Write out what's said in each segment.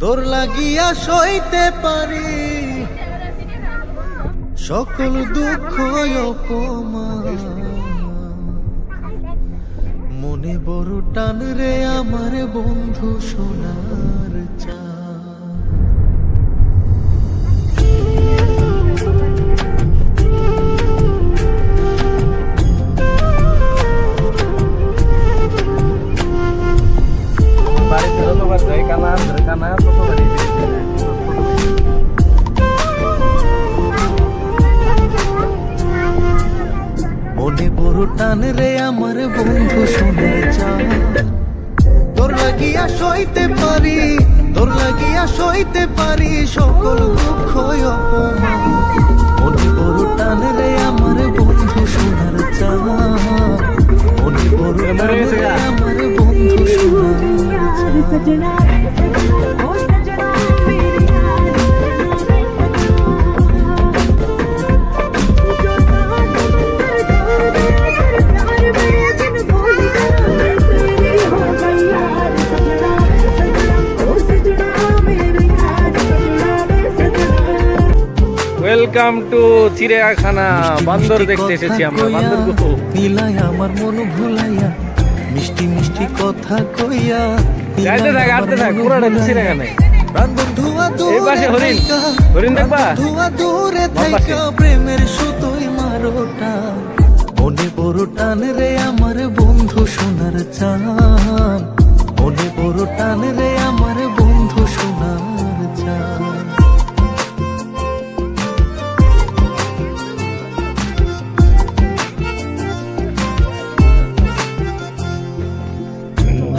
তোর লাগিয়া সইতে পারি। সকল দুঃখ মনে বড় টান রে আমার বন্ধু সোনার চা মনে বড় টান রে, আমার বন্ধু শুনে যা। তোর লাগিয়া সইতে পারি, তোর লাগিয়া সইতে পারি সকল দুঃখ অপমান। মনে বড় টান রে, আমার বন্ধু সোনার চা মনে বড় টান রে, আমার বন্ধু সোনার চা ওয়েলকাম টু চিড়িয়াখানা বান্দর দেখতে এসেছি আমরা বান্দর নীলায় আমার মন ভুলাইয়া মিষ্টি মিষ্টি কথা কইয়া যাইতে থাক, হাঁটতে থাক, পুরাটা চিড়িয়াখানায়। এই পাশে হরিণ। হরিণ দেখবা? দূরে থাইকা প্রেমের সুতোই মারোটা মনে বড় টান রে আমার বন্ধু সোনার চান মনে বড় টান রে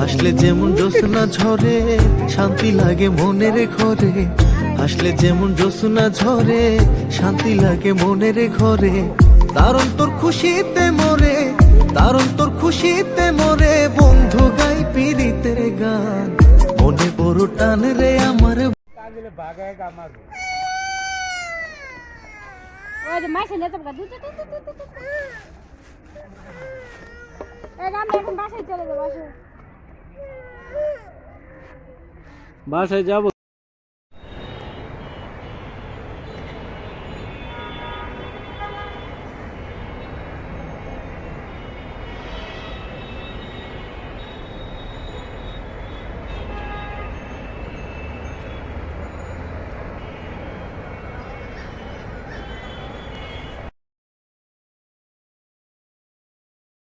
হাসলে যেমন জ্যোৎস্না ঝরে শান্তি লাগে মনের ঘরে হাসলে যেমন জ্যোৎস্না ঝরে শান্তি লাগে মনের ঘরে তার অন্তর খুশিতে মরে তার অন্তর খুশিতে মরে বন্ধু গাই পিরিতের গান মনে বড় টান রে আমার এখন বাসায় চলে যাব বাসায় বাসায় যাব